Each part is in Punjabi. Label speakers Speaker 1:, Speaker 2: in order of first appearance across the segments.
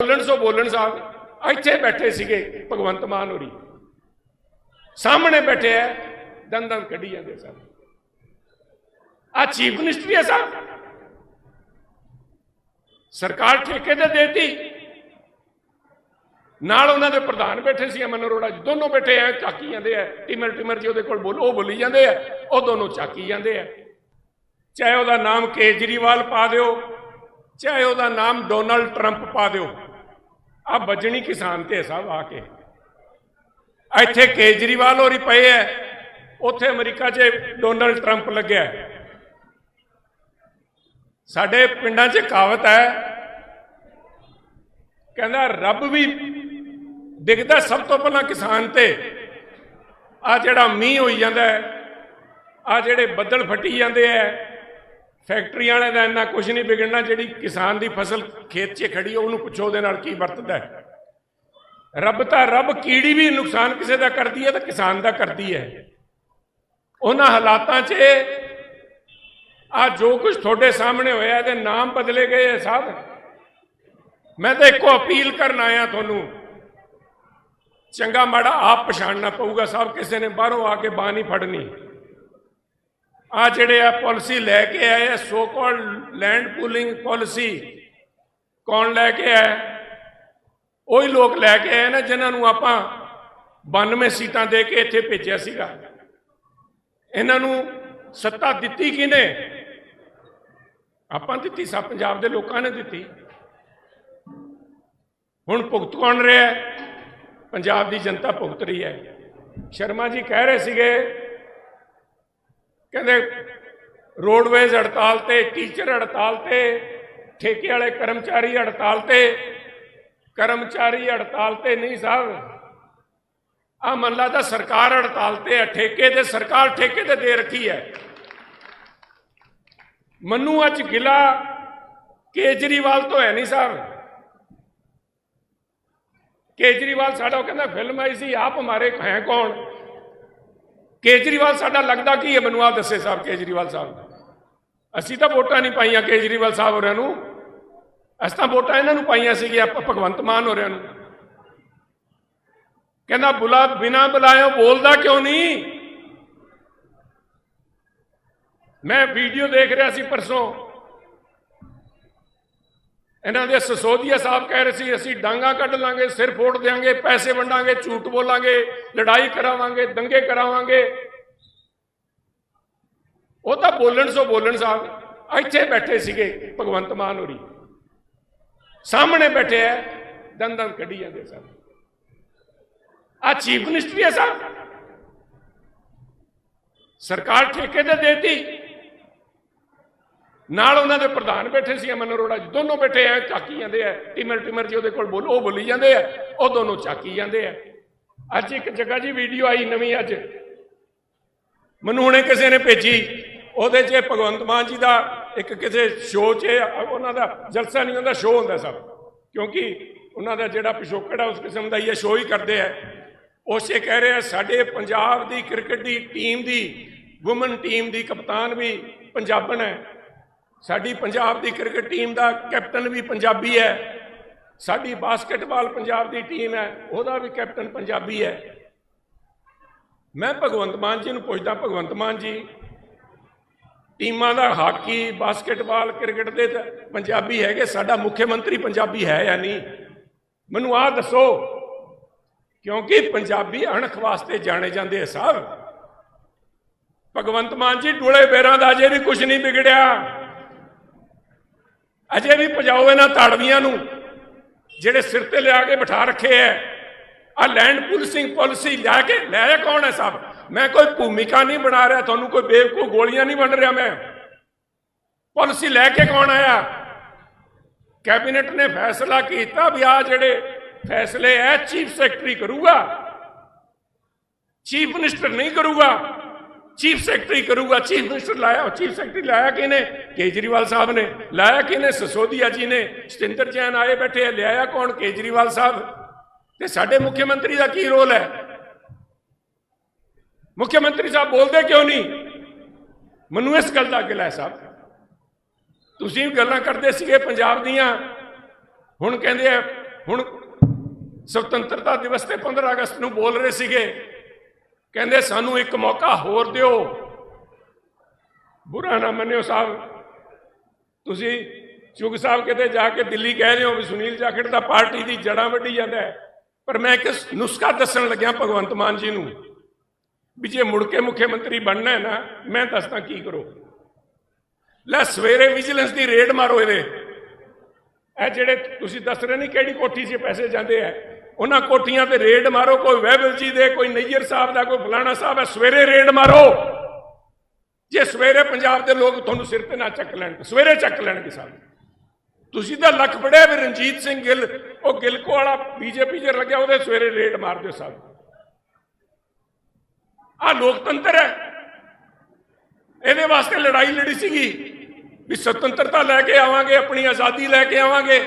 Speaker 1: ਬੋਲਣ ਸੋ ਬੋਲਣ ਸਾਹਿਬ, ਇੱਥੇ ਬੈਠੇ ਸੀਗੇ ਭਗਵੰਤ ਮਾਨ ਹੋਰੀ। ਸਾਹਮਣੇ ਬੈਠੇ ਐ ਦੰਦਾਂ ਕੱਢੀ ਜਾਂਦੇ ਸਨ ਆ ਚੀਫ ਮਿਨਿਸਟਰੀ ਹੈ ਸਾਹਿਬ। ਸਰਕਾਰ ਠੇਕੇ ਤੇ ਦੇਤੀ। ਨਾਲ ਉਹਨਾਂ ਦੇ ਪ੍ਰਧਾਨ ਬੈਠੇ ਸੀ, ਅਮਨ ਅਰੋੜਾ ਜੀ। ਦੋਨੋਂ ਬੈਠੇ ਐ ਚਾਕੀ ਜਾਂਦੇ ਐ ਟਿਮਰ ਟਿਮਰ ਜੀ ਉਹਦੇ ਕੋਲ ਬੋਲ, ਉਹ ਬੋਲੀ ਜਾਂਦੇ ਐ ਉਹ ਦੋਨੋਂ ਚਾਕੀ ਜਾਂਦੇ ਐ ਚਾਹੇ ਉਹਦਾ ਨਾਮ ਕੇਜਰੀਵਾਲ ਪਾ ਦਿਓ, ਚਾਹੇ ਉਹਦਾ ਨਾਮ ਡੋਨਲਡ ਟਰੰਪ ਪਾ ਦਿਓ। ਆ ਵੱਜਣੀ ਕਿਸਾਨ ਤੇ ਸਭ ਆ ਕੇ। ਇੱਥੇ ਕੇਜਰੀਵਾਲ ਹੋਰੀ ਪਏ ਐ। ਉੱਥੇ ਅਮਰੀਕਾ 'ਚ ਡੋਨਲਡ ਟਰੰਪ ਲੱਗਿਆ। ਸਾਡੇ ਪਿੰਡਾਂ 'ਚ ਕਹਾਵਤ ਹੈ ਕਹਿੰਦਾ ਰੱਬ ਵੀ ਦਿਖਦਾ ਸਭ ਤੋਂ ਪਹਿਲਾਂ ਕਿਸਾਨ ਤੇ। ਆ ਜਿਹੜਾ ਮੀਂਹ ਹੋਈ ਜਾਂਦਾ ਆ ਜਿਹੜੇ ਬੱਦਲ ਫਟੀ ਜਾਂਦੇ ਐ ਫੈਕਟਰੀਆਂ ਵਾਲੇ ਦਾ ਇੰਨਾ ਕੁਝ ਨਹੀਂ ਵਿਗੜਨਾ, ਜਿਹੜੀ ਕਿਸਾਨ ਦੀ ਫਸਲ ਖੇਤ 'ਚ ਖੜੀ ਹੈ ਉਹਨੂੰ ਪੁੱਛੋ ਉਹਦੇ ਨਾਲ ਕੀ ਵਰਤਦਾ ਹੈ। ਰੱਬ ਤਾਂ ਰੱਬ ਕੀੜੀ ਵੀ ਨੁਕਸਾਨ ਕਿਸੇ ਦਾ ਕਰਦੀ ਹੈ ਤਾਂ ਕਿਸਾਨ ਦਾ ਕਰਦੀ ਹੈ। ਉਹਨਾਂ ਹਾਲਾਤਾਂ 'ਚ ਆ ਜੋ ਕੁਝ ਤੁਹਾਡੇ ਸਾਹਮਣੇ ਹੋਇਆ, ਇਹਦੇ ਨਾਮ ਬਦਲੇ ਗਏ ਹੈ ਸਾਹਿਬ ਮੈਂ ਤਾਂ ਇੱਕੋ ਅਪੀਲ ਕਰਨ ਆਇਆ ਤੁਹਾਨੂੰ, ਚੰਗਾ ਮਾੜਾ ਆਪ ਪਛਾਣਨਾ ਪਊਗਾ ਸਾਹਿਬ ਕਿਸੇ ਨੇ ਬਾਹਰੋਂ ਆ ਕੇ ਬਾਹ ਨਹੀਂ ਫੜਨੀ। ਆ ਜਿਹੜੇ ਆ ਪਾਲਿਸੀ ਲੈ ਕੇ ਆਏ ਆ so called land pooling policy, ਕੌਣ ਲੈ ਕੇ ਆਇਆ? ਉਹੀ ਲੋਕ ਲੈ ਕੇ ਆਏ ਨਾ ਜਿਨ੍ਹਾਂ ਨੂੰ ਆਪਾਂ 92 ਸੀਟਾਂ ਦੇ ਕੇ ਇੱਥੇ ਭੇਜਿਆ ਸੀਗਾ। ਇਹਨਾਂ ਨੂੰ ਸੱਤਾ ਦਿੱਤੀ ਕਿਨੇ ਆਪਾਂ ਦਿੱਤੀ ਸਭ ਪੰਜਾਬ ਦੇ ਲੋਕਾਂ ਨੇ ਦਿੱਤੀ। ਹੁਣ ਭੁਗਤ ਕੌਣ ਰਿਹਾ? ਪੰਜਾਬ ਦੀ ਜਨਤਾ ਭੁਗਤ ਰਹੀ ਹੈ। ਸ਼ਰਮਾ ਜੀ ਕਹਿ ਰਹੇ ਸੀਗੇ ਕਹਿੰਦੇ ਰੋਡਵੇਜ਼ ਹੜਤਾਲ ਤੇ ਟੀਚਰ ਹੜਤਾਲ ਤੇ, ਠੇਕੇ ਵਾਲੇ ਕਰਮਚਾਰੀ ਹੜਤਾਲ ਤੇ, ਕਰਮਚਾਰੀ ਹੜਤਾਲ ਤੇ ਨਹੀਂ ਸਾਹਿਬ। ਆ ਮੱਲਾ ਦਾ ਸਰਕਾਰ ਹੜਤਾਲ ਤੇ ਹੈ, ਠੇਕੇ ਤੇ ਸਰਕਾਰ ਠੇਕੇ ਤੇ ਦੇ ਰੱਖੀ ਹੈ। ਮੈਨੂੰ ਅੱਜ ਗਿਲਾ ਕੇਜਰੀਵਾਲ ਤੋਂ ਹੈ ਨਹੀਂ ਸਾਹਿਬ। ਕੇਜਰੀਵਾਲ ਸਾਡਾ ਉਹ ਕਹਿੰਦਾ ਫਿਲਮ ਆਈ ਸੀ, ਆਪ ਹਮਾਰੇ ਹੈ ਕੌਣ? ਕੇਜਰੀਵਾਲ ਸਾਡਾ ਲੱਗਦਾ ਕੀ ਹੈ? ਮੈਨੂੰ ਆਪ ਦੱਸੇ ਸਾਹਿਬ, ਕੇਜਰੀਵਾਲ ਸਾਹਿਬ। ਅਸੀਂ ਤਾਂ ਵੋਟਾਂ ਨਹੀਂ ਪਾਈਆਂ ਕੇਜਰੀਵਾਲ ਸਾਹਿਬ ਹੋਰਿਆਂ ਨੂੰ। ਅਸੀਂ ਤਾਂ ਵੋਟਾਂ ਇਹਨਾਂ ਨੂੰ ਪਾਈਆਂ ਸੀਗੀਆਂ, ਆਪਾਂ ਭਗਵੰਤ ਮਾਨ ਹੋਰਿਆਂ ਨੂੰ। ਕਹਿੰਦਾ, ਬੁਲਾ, ਬਿਨਾ ਬੁਲਾਇਓ ਬੋਲਦਾ ਕਿਉਂ ਨਹੀਂ? ਮੈਂ ਵੀਡੀਓ ਦੇਖ ਰਿਹਾ ਸੀ ਪਰਸੋਂ। ਇਹਨਾਂ ਦੇ ਸਸੋਦੀਆ ਸਾਹਿਬ ਕਹਿ ਰਹੇ ਸੀ, ਅਸੀਂ ਡਾਂਗਾ ਕੱਢ ਲਾਂਗੇ, ਸਿਰ ਫੋੜ ਦੇਾਂਗੇ ਪੈਸੇ ਵੰਡਾਂਗੇ, ਝੂਠ ਬੋਲਾਂਗੇ, ਲੜਾਈ ਕਰਾਵਾਂਗੇ, ਦੰਗੇ ਕਰਾਵਾਂਗੇ। ਉਹ ਤਾਂ ਬੋਲਣ ਸੋ ਬੋਲਣ ਸਾਹਿਬ, ਇੱਥੇ ਬੈਠੇ ਸੀਗੇ ਭਗਵੰਤ ਮਾਨ ਹੋਰੀ। ਸਾਹਮਣੇ ਬੈਠੇ ਐ ਦੰਦਾਂ ਕੱਢੀ ਜਾਂਦੇ ਸਨ। ਆ ਚੀਫ ਮਿਨਿਸਟਰੀ ਹੈ ਸਾਹਿਬ। ਸਰਕਾਰ ਠੇਕੇ ਤੇ ਦੇਤੀ। ਨਾਲ ਉਹਨਾਂ ਦੇ ਪ੍ਰਧਾਨ ਬੈਠੇ ਸੀ, ਅਮਨ ਅਰੋੜਾ ਜੀ। ਦੋਨੋਂ ਬੈਠੇ ਐ, ਚਾਕੀ ਜਾਂਦੇ ਐ। ਟਿਮਰ ਟਿਮਰ ਜੀ ਉਹਦੇ ਕੋਲ ਬੋਲੋ, ਉਹ ਬੋਲੀ ਜਾਂਦੇ ਐ। ਉਹ ਦੋਨੋਂ ਚਾਕੀ ਜਾਂਦੇ ਐ। ਅੱਜ ਇੱਕ ਜਗ੍ਹਾ ਜੀ ਵੀਡੀਓ ਆਈ ਨਵੀਂ ਅੱਜ। ਮੈਨੂੰ ਹੁਣੇ ਕਿਸੇ ਨੇ ਭੇਜੀ। ਉਹਦੇ 'ਚ ਭਗਵੰਤ ਮਾਨ ਜੀ ਦਾ ਇੱਕ ਕਿਸੇ ਸ਼ੋਅ 'ਚ ਉਹਨਾਂ ਦਾ ਜਲਸਾ ਨਹੀਂ ਹੁੰਦਾ ਸ਼ੋਅ ਹੁੰਦਾ ਸਭ। ਕਿਉਂਕਿ ਉਹਨਾਂ ਦਾ ਜਿਹੜਾ ਪਿਛੋਕੜ ਹੈ ਉਸ ਕਿਸਮ ਦਾ ਹੀ ਇਹ ਸ਼ੋਅ ਹੀ ਕਰਦੇ ਆ ਉਸੇ ਕਹਿ ਰਿਹਾ ਸਾਡੇ ਪੰਜਾਬ ਦੀ ਕ੍ਰਿਕਟ ਦੀ ਟੀਮ ਦੀ ਔਮਨ ਟੀਮ ਦੀ ਕਪਤਾਨ ਵੀ ਪੰਜਾਬਣ ਹੈ ਸਾਡੀ ਪੰਜਾਬ ਦੀ ਕ੍ਰਿਕਟ ਟੀਮ ਦਾ ਕੈਪਟਨ ਵੀ ਪੰਜਾਬੀ ਹੈ। ਸਾਡੀ ਬਾਸਕਟਬਾਲ ਪੰਜਾਬ ਦੀ ਟੀਮ ਹੈ, ਉਹਦਾ ਵੀ ਕੈਪਟਨ ਪੰਜਾਬੀ ਹੈ। ਮੈਂ ਭਗਵੰਤ ਮਾਨ ਜੀ ਨੂੰ ਪੁੱਛਦਾ, ਭਗਵੰਤ ਮਾਨ ਜੀ, ਟੀਮਾਂ ਦਾ ਹਾਕੀ, ਬਾਸਕਟਬਾਲ, ਕ੍ਰਿਕਟ ਦੇ ਤਾਂ ਪੰਜਾਬੀ ਹੈਗੇ, ਸਾਡਾ ਮੁੱਖ ਮੰਤਰੀ ਪੰਜਾਬੀ ਹੈ ਜਾਂ ਨਹੀਂ? ਮੈਨੂੰ ਆਹ ਦੱਸੋ, ਕਿਉਂਕਿ ਪੰਜਾਬੀ ਅਣਖ ਵਾਸਤੇ ਜਾਣੇ ਜਾਂਦੇ ਆ ਸਾਹਿਬ ਭਗਵੰਤ ਮਾਨ ਜੀ, ਡੋਲੇ ਬੇਰਾਂ ਦਾ ਅਜੇ ਵੀ ਕੁਝ ਨਹੀਂ ਵਿਗੜਿਆ। ਅਜੇ ਵੀ ਪਜਾਓ ਇਹਨਾਂ ਤਾੜਵੀਆਂ ਨੂੰ, ਜਿਹੜੇ ਸਿਰ ਤੇ ਲਿਆ ਕੇ ਬਿਠਾ ਰੱਖੇ ਐ। ਆ ਲੈਂਡ ਪੁਲਿਸਿੰਗ ਪਾਲਿਸੀ ਲੈ ਕੇ ਲੈ ਕੌਣ ਹੈ ਸਾਹਿਬ? ਮੈਂ ਕੋਈ ਭੂਮਿਕਾ ਨਹੀਂ ਬਣਾ ਰਿਹਾ, ਤੁਹਾਨੂੰ ਕੋਈ ਬੇਵਕੂਫ ਗੋਲੀਆਂ ਨਹੀਂ ਵੰਡ ਰਿਹਾ ਮੈਂ। ਪਾਲਿਸੀ ਲੈ ਕੇ ਕੌਣ ਆਇਆ? ਕੈਬਨਿਟ ਨੇ ਫੈਸਲਾ ਕੀਤਾ ਵੀ ਆ ਜਿਹੜੇ ਫੈਸਲੇ ਐ ਚੀਫ ਸੈਕਟਰੀ ਕਰੂਗਾ ਚੀਫ ਮਿਨਿਸਟਰ ਨਹੀਂ ਕਰੂਗਾ। ਚੀਫ ਸੈਕਟਰੀ ਕਰੂਗਾ ਚੀਫ ਮਿਨਿਸਟਰ ਲਾਇਆ ਚੀਫ ਸੈਕਟਰੀ ਲਾਇਆ ਕਿਨੇ ਕੇਜਰੀਵਾਲ ਸਾਹਿਬ ਨੇ। ਲਾਇਆ ਕਿਨੇ ਸਸੋਦੀਆ ਜੀ ਨੇ। ਸਤਿੰਦਰ ਜੈਨ ਆਏ ਬੈਠੇ ਆ, ਲਿਆਇਆ ਕੌਣ? ਕੇਜਰੀਵਾਲ ਸਾਹਿਬ। ਤੇ ਸਾਡੇ ਮੁੱਖ ਮੰਤਰੀ ਦਾ ਕੀ ਰੋਲ ਹੈ? ਮੁੱਖ ਮੰਤਰੀ ਸਾਹਿਬ ਬੋਲਦੇ ਕਿਉਂ ਨਹੀਂ? ਮੈਨੂੰ ਇਸ ਗੱਲ ਦਾ ਗਿਲਾ ਹੈ ਸਾਹਿਬ। ਤੁਸੀਂ ਗੱਲਾਂ ਕਰਦੇ ਸੀਗੇ ਪੰਜਾਬ ਦੀਆਂ। ਹੁਣ ਕਹਿੰਦੇ ਆ ਹੁਣ ਸੁਤੰਤਰਤਾ ਦਿਵਸ ਤੇ 15 ਅਗਸਤ ਨੂੰ ਬੋਲ ਰਹੇ ਸੀਗੇ। ਕਹਿੰਦੇ, ਸਾਨੂੰ ਇੱਕ ਮੌਕਾ ਹੋਰ ਦਿਓ। ਬੁਰਾ ਨਾ ਮੰਨਿਓ ਸਾਹਿਬ। ਤੁਸੀਂ ਚੁਗ ਸਾਹਿਬ ਕਿਤੇ ਜਾ ਕੇ ਦਿੱਲੀ ਕਹਿ ਰਹੇ ਹੋ ਵੀ ਸੁਨੀਲ ਜਾਖੜ ਦਾ ਪਾਰਟੀ ਦੀ ਜੜਾਂ ਵੱਢੀ ਜਾਂਦਾ ਹੈ। ਪਰ ਮੈਂ ਇੱਕ ਨੁਸਖਾ ਦੱਸਣ ਲੱਗਿਆ ਭਗਵੰਤ ਮਾਨ ਜੀ ਨੂੰ ਵੀ ਜੇ ਮੁੜ ਕੇ ਮੁੱਖ ਮੰਤਰੀ ਬਣਨਾ ਹੈ ਨਾ, ਮੈਂ ਦੱਸਦਾ ਕੀ ਕਰੋ। ਲੈ, ਸਵੇਰੇ ਵਿਜੀਲੈਂਸ ਦੀ ਰੇਡ ਮਾਰੋ ਇਹਦੇ। ਇਹ ਜਿਹੜੇ ਤੁਸੀਂ ਦੱਸ ਰਹੇ ਨਹੀਂ ਕਿਹੜੀ ਕੋਠੀ 'ਚ ਪੈਸੇ ਜਾਂਦੇ ਆ। ਉਹਨਾਂ ਕੋਠੀਆਂ ਤੇ ਰੇਡ ਮਾਰੋ, ਕੋਈ ਵਹਿਬਲ ਜੀ ਦੇ, ਕੋਈ ਨਈਅਰ ਸਾਹਿਬ ਦਾ, ਕੋਈ ਫਲਾਣਾ ਸਾਹਿਬ ਹੈ, ਸਵੇਰੇ ਰੇਡ ਮਾਰੋ। ਜੇ ਸਵੇਰੇ ਪੰਜਾਬ ਦੇ ਲੋਕ ਤੁਹਾਨੂੰ ਸਿਰ ਤੇ ਨਾ ਚੱਕ ਲੈਣ, ਸਵੇਰੇ ਚੱਕ ਲੈਣਗੇ ਸਾਹਿਬ ਤੁਸੀਂ ਤਾਂ ਲੱਖ ਪੜਿਆ ਵੀ ਰਣਜੀਤ ਸਿੰਘ ਗਿੱਲ, ਉਹ ਗਿਲਕੋ ਵਾਲਾ ਬੀਜੇਪੀ ਜੇ ਲੱਗਿਆ, ਉਹਦੇ ਸਵੇਰੇ ਰੇਡ ਮਾਰ ਦਿਓ ਸਾਹਿਬ ਆ ਲੋਕਤੰਤਰ ਹੈ। ਇਹਦੇ ਵਾਸਤੇ ਲੜਾਈ ਲੜੀ ਸੀਗੀ ਵੀ ਸੁਤੰਤਰਤਾ ਲੈ ਕੇ ਆਵਾਂਗੇ, ਆਪਣੀ ਆਜ਼ਾਦੀ ਲੈ ਕੇ ਆਵਾਂਗੇ।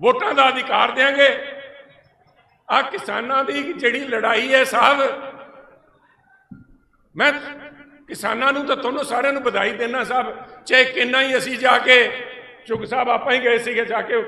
Speaker 1: ਵੋਟਾਂ ਦਾ ਅਧਿਕਾਰ ਦੇਾਂਗੇ ਆ ਕਿਸਾਨਾਂ ਦੀ ਜਿਹੜੀ ਲੜਾਈ ਹੈ ਸਾਹਿਬ, ਮੈਂ ਕਿਸਾਨਾਂ ਨੂੰ ਤਾਂ ਤੁਹਾਨੂੰ ਸਾਰਿਆਂ ਨੂੰ ਵਧਾਈ ਦੇਣਾ ਸਾਹਿਬ, ਚਾਹੇ ਕਿੰਨਾ ਹੀ ਅਸੀਂ ਜਾ ਕੇ ਚੁਗ ਸਾਹਿਬ ਆਪਾਂ ਹੀ ਗਏ ਸੀਗੇ ਜਾ ਕੇ,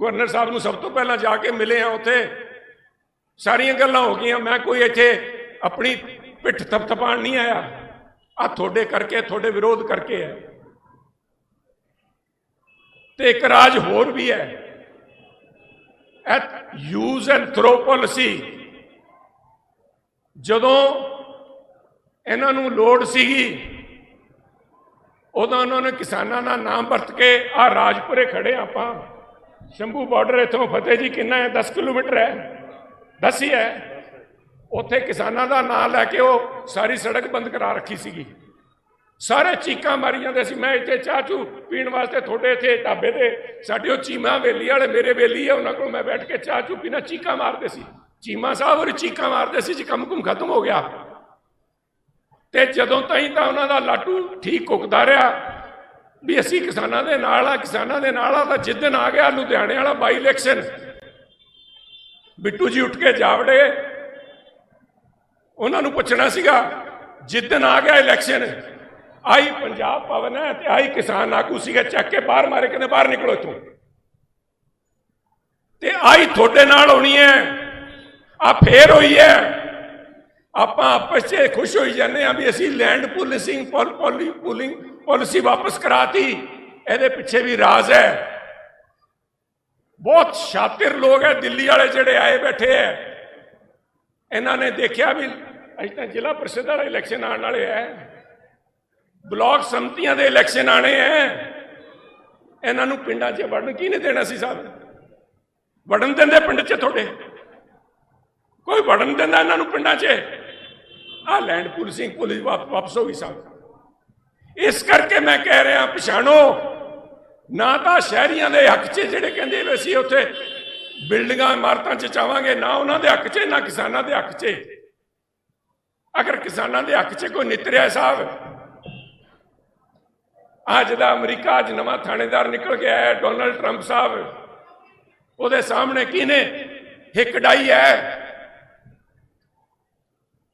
Speaker 1: ਗਵਰਨਰ ਸਾਹਿਬ ਨੂੰ ਸਭ ਤੋਂ ਪਹਿਲਾਂ ਜਾ ਕੇ ਮਿਲੇ ਆ ਉੱਥੇ। ਸਾਰੀਆਂ ਗੱਲਾਂ ਹੋ ਗਈਆਂ, ਮੈਂ ਕੋਈ ਇੱਥੇ ਆਪਣੀ ਪਿੱਠ ਥਪਥਪਾਣ ਨਹੀਂ ਆਇਆ। ਆ ਤੁਹਾਡੇ ਕਰਕੇ, ਤੁਹਾਡੇ ਵਿਰੋਧ ਕਰਕੇ ਹੈ। ਤੇ ਇੱਕ ਰਾਜ ਹੋਰ ਵੀ ਹੈ। ਐਟ ਯੂਜ਼ ਐਂਡ ਥਰੋ ਪਾਲਿਸੀ ਜਦੋਂ ਇਹਨਾਂ ਨੂੰ ਲੋੜ ਸੀਗੀ, ਉਦੋਂ ਉਹਨਾਂ ਨੇ ਕਿਸਾਨਾਂ ਦਾ ਨਾਮ ਵਰਤ ਕੇ ਆ ਰਾਜਪੁਰੇ ਖੜੇ ਆਪਾਂ। ਸ਼ੰਭੂ ਬਾਰਡਰ ਇਥੋਂ ਫਤਿਹ ਜੀ ਕਿੰਨਾ ਹੈ? 10 ਕਿਲੋਮੀਟਰ ਹੈ। 10 ਹੀ ਹੈ। ਉੱਥੇ ਕਿਸਾਨਾਂ ਦਾ ਨਾਮ ਲੈ ਕੇ ਉਹ ਸਾਰੀ ਸੜਕ ਬੰਦ ਕਰਾ ਰੱਖੀ ਸੀਗੀ। ਸਾਰੇ ਚੀਕਾਂ ਮਾਰੀ ਜਾਂਦੇ ਸੀ, ਮੈਂ ਇੱਥੇ ਚਾਹ ਚੂ ਪੀਣ ਵਾਸਤੇ ਤੁਹਾਡੇ ਇੱਥੇ ਢਾਬੇ ਤੇ। ਸਾਡੇ ਉਹ ਚੀਮਾ ਵੇਲੀ ਵਾਲੇ, ਮੇਰੇ ਵੇਲੀ ਆ, ਉਹਨਾਂ ਕੋਲ ਮੈਂ ਬੈਠ ਕੇ ਚਾਹ ਚੂ ਪੀਣਾ, ਚੀਕਾਂ ਮਾਰਦੇ ਸੀ। ਚੀਮਾ ਸਾਹਿਬ ਉਹ ਚੀਕਾਂ ਮਾਰਦੇ ਸੀ ਜੀ ਕੰਮ ਕੁਮ ਖਤਮ ਹੋ ਗਿਆ। ਤੇ ਜਦੋਂ ਤਾਈਂ ਤਾਂ ਉਹਨਾਂ ਦਾ ਲਾਟੂ ਠੀਕ ਕੁੱਕਦਾ ਰਿਹਾ, ਵੀ ਅਸੀਂ ਕਿਸਾਨਾਂ ਦੇ ਨਾਲ ਆ, ਕਿਸਾਨਾਂ ਦੇ ਨਾਲ ਆ, ਤਾਂ ਜਿੱਦਨ ਆ ਗਿਆ ਲੁਧਿਆਣੇ ਵਾਲਾ ਬਾਈ ਇਲੈਕਸ਼ਨ ਬਿੱਟੂ ਜੀ ਉੱਠ ਕੇ ਜਾਵੜੇ। ਉਹਨਾਂ ਨੂੰ ਪੁੱਛਣਾ ਸੀਗਾ ਜਿੱਦਨ ਆ ਗਿਆ ਇਲੈਕਸ਼ਨ ਆਈ ਪੰਜਾਬ ਭਵਨ ਹੈ ਤੇ ਆਈ ਕਿਸਾਨ ਆਗੂ ਸੀਗਾ ਚੱਕ ਕੇ ਬਾਹਰ ਮਾਰੇ ਕਹਿੰਦੇ ਬਾਹਰ ਨਿਕਲੋ ਇੱਥੋਂ ਤੇ ਆਈ ਤੁਹਾਡੇ ਨਾਲ ਹੋਣੀ ਹੈ ਆ ਫੇਰ ਹੋਈ ਹੈ ਆਪਾਂ ਆਪਸ 'ਚ ਖੁਸ਼ ਹੋਈ ਜਾਂਦੇ ਆ ਵੀ ਅਸੀਂ ਲੈਂਡ ਪੁਲਿਸਿੰਗ ਪੁਲਿੰਗ ਪਾਲਿਸੀ ਵਾਪਸ ਕਰਾਤੀ ਇਹਦੇ ਪਿੱਛੇ ਵੀ ਰਾਜ਼ ਹੈ ਬਹੁਤ ਸ਼ਾਤਿਰ ਲੋਕ ਹੈ ਦਿੱਲੀ ਵਾਲੇ ਜਿਹੜੇ ਆਏ ਬੈਠੇ ਹੈ ਇਹਨਾਂ ਨੇ ਦੇਖਿਆ ਵੀ ਅਜੇ ਤਾਂ ਜ਼ਿਲ੍ਹਾ ਪ੍ਰੀਸ਼ਦ ਵਾਲਾ ਇਲੈਕਸ਼ਨ ਆਉਣ ਵਾਲੇ ਹੈ ਬਲਾਕ ਸੰਮਤੀਆਂ ਦੇ ਇਲੈਕਸ਼ਨ ਆਣੇ ਹੈ ਇਹਨਾਂ ਨੂੰ ਪਿੰਡਾਂ 'ਚ ਵੜਨ ਕੀ ਨਹੀਂ ਦੇਣਾ ਸੀ ਸਾਹਿਬ? ਵੜਨ ਦਿੰਦੇ ਪਿੰਡ 'ਚ ਤੁਹਾਡੇ? ਕੋਈ ਵੜਨ ਦਿੰਦਾ ਇਹਨਾਂ ਨੂੰ ਪਿੰਡਾਂ 'ਚ? ਆ ਲੈਂਡ ਪੁਲਿਸਿੰਗ ਪੁਲਿਸ ਵਾਪ- ਵਾਪਸ ਹੋ ਗਈ ਸਾਹਿਬ। ਇਸ ਕਰਕੇ ਮੈਂ ਕਹਿ ਰਿਹਾ, ਪਛਾਣੋ, ਨਾ ਤਾਂ ਸ਼ਹਿਰੀਆਂ ਦੇ ਹੱਕ 'ਚ ਜਿਹੜੇ ਕਹਿੰਦੇ ਵੀ ਅਸੀਂ ਉੱਥੇ ਬਿਲਡਿੰਗਾਂ, ਇਮਾਰਤਾਂ 'ਚ ਚਾਵਾਂਗੇ, ਨਾ ਉਹਨਾਂ ਦੇ ਹੱਕ 'ਚ, ਨਾ ਕਿਸਾਨਾਂ ਦੇ ਹੱਕ 'ਚ। ਅਗਰ ਕਿਸਾਨਾਂ ਦੇ ਹੱਕ 'ਚ ਕੋਈ ਨਿਤਰਿਆ ਸਾਹਿਬ ਅੱਜ ਦਾ ਅਮਰੀਕਾ, ਅੱਜ ਨਵਾਂ ਥਾਣੇਦਾਰ ਨਿਕਲ ਕੇ ਆਇਆ ਡੋਨਲਡ ਟਰੰਪ ਸਾਹਿਬ। ਉਹਦੇ ਸਾਹਮਣੇ ਕਿਹਨੇ? ਹਿੱਕ ਹੈ।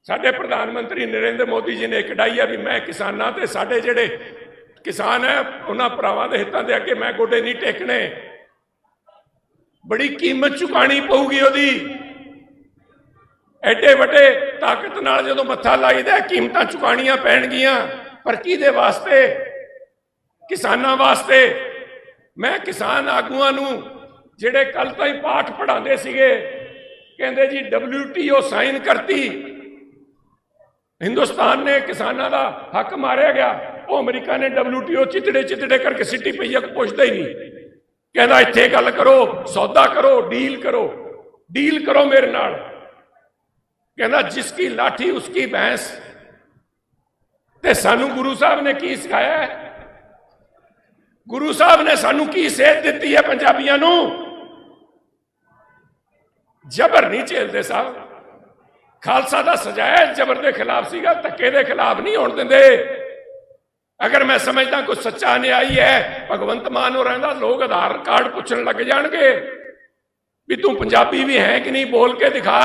Speaker 1: ਸਾਡੇ ਪ੍ਰਧਾਨ ਮੰਤਰੀ ਨਰਿੰਦਰ ਮੋਦੀ ਜੀ ਨੇ ਕਢਾਈ ਆ ਵੀ ਮੈਂ ਕਿਸਾਨਾਂ ਤੇ, ਸਾਡੇ ਜਿਹੜੇ ਕਿਸਾਨ ਹੈ, ਉਹਨਾਂ ਭਰਾਵਾਂ ਦੇ ਹਿੱਤਾਂ ਦੇ ਅੱਗੇ ਮੈਂ ਗੋਡੇ ਨਹੀਂ ਟੇਕਣੇ। ਬੜੀ ਕੀਮਤ ਚੁਕਾਣੀ ਪਊਗੀ ਉਹਦੀ। ਐਡੇ ਵੱਡੇ ਤਾਕਤ ਨਾਲ ਜਦੋਂ ਮੱਥਾ ਲਾਈਦਾ, ਕੀਮਤਾਂ ਚੁਕਾਣੀਆਂ ਪੈਣਗੀਆਂ, ਪਰ ਕਿਹਦੇ ਵਾਸਤੇ? ਕਿਸਾਨਾਂ ਵਾਸਤੇ। ਮੈਂ ਕਿਸਾਨ ਆਗੂਆਂ ਨੂੰ ਜਿਹੜੇ ਕੱਲ ਤੋਂ ਹੀ ਪਾਠ ਪੜਾਉਂਦੇ ਸੀਗੇ, ਕਹਿੰਦੇ ਜੀ WTO ਸਾਈਨ ਕਰਤੀ। ਹਿੰਦੁਸਤਾਨ ਨੇ ਕਿਸਾਨਾਂ ਦਾ ਹੱਕ ਮਾਰਿਆ ਗਿਆ। ਉਹ ਅਮਰੀਕਾ ਨੇ WTO ਚਿਤੜੇ ਚਿਤੜੇ ਕਰਕੇ ਸਿੱਟੀ ਪਈ ਆ, ਪੁੱਛਦਾ ਹੀ ਨਹੀਂ। ਕਹਿੰਦਾ, ਇੱਥੇ ਗੱਲ ਕਰੋ, ਸੌਦਾ ਕਰੋ, ਡੀਲ ਕਰੋ। ਡੀਲ ਕਰੋ ਮੇਰੇ ਨਾਲ। ਕਹਿੰਦਾ, ਜਿਸ ਕੀ ਲਾਠੀ, ਉਸ ਕੀ ਭੈਂਸ। ਤੇ ਸਾਨੂੰ ਗੁਰੂ ਸਾਹਿਬ ਨੇ ਕੀ ਸਿਖਾਇਆ? ਹੈ ਗੁਰੂ ਸਾਹਿਬ ਨੇ ਸਾਨੂੰ ਕੀ ਸੇਧ ਦਿੱਤੀ ਹੈ ਪੰਜਾਬੀਆਂ ਨੂੰ? ਜ਼ਬਰ ਨਹੀਂ ਝੇਲਦੇ ਸਾਹਿਬ। ਖਾਲਸਾ ਦਾ ਸਜਾਇਆ ਜ਼ਬਰ ਦੇ ਖਿਲਾਫ ਸੀਗਾ, ਧੱਕੇ ਦੇ ਖਿਲਾਫ ਨਹੀਂ ਹੋਣ ਦਿੰਦੇ। ਅਗਰ ਮੈਂ ਸਮਝਦਾ ਕੋਈ ਸੱਚਾ ਨਿਆਈ ਹੈ, ਭਗਵੰਤ ਮਾਨ ਹੋ ਰਹਿੰਦਾ ਲੋਕ ਆਧਾਰ ਕਾਰਡ ਪੁੱਛਣ ਲੱਗ ਜਾਣਗੇ ਵੀ ਤੂੰ ਪੰਜਾਬੀ ਵੀ ਹੈ ਕਿ ਨਹੀਂ, ਬੋਲ ਕੇ ਦਿਖਾ।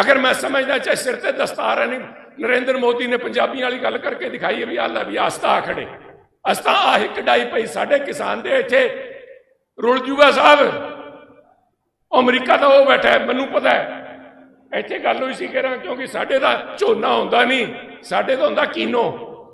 Speaker 1: ਅਗਰ ਮੈਂ ਸਮਝਦਾ ਚਾਹੇ ਸਿਰ ਤੇ ਦਸਤਾਰ ਹੈ ਨਹੀਂ, ਨਰਿੰਦਰ ਮੋਦੀ ਨੇ ਪੰਜਾਬੀਆਂ ਵਾਲੀ ਗੱਲ ਕਰਕੇ ਦਿਖਾਈ ਹੈ ਵੀ ਅੱਲਾ ਵੀ ਆਸਤਾ ਆ ਖੜੇ। ਅਸਤਾ ਆ ਇੱਕ ਡਾਈ ਪਈ ਸਾਡੇ ਕਿਸਾਨ ਦੇ ਇੱਥੇ। ਰੁਲ ਜੂਗਾ ਸਾਹਿਬ। ਅਮਰੀਕਾ ਦਾ ਉਹ ਬੈਠਾ ਮੈਨੂੰ ਪਤਾ ਹੈ। ਇੱਥੇ ਗੱਲ ਹੋਈ ਸੀ ਕਿ ਕਿਉਂਕਿ ਸਾਡੇ ਦਾ ਝੋਨਾ ਹੁੰਦਾ ਨਹੀਂ, ਸਾਡੇ ਦਾ ਹੁੰਦਾ ਕੀਨੋ।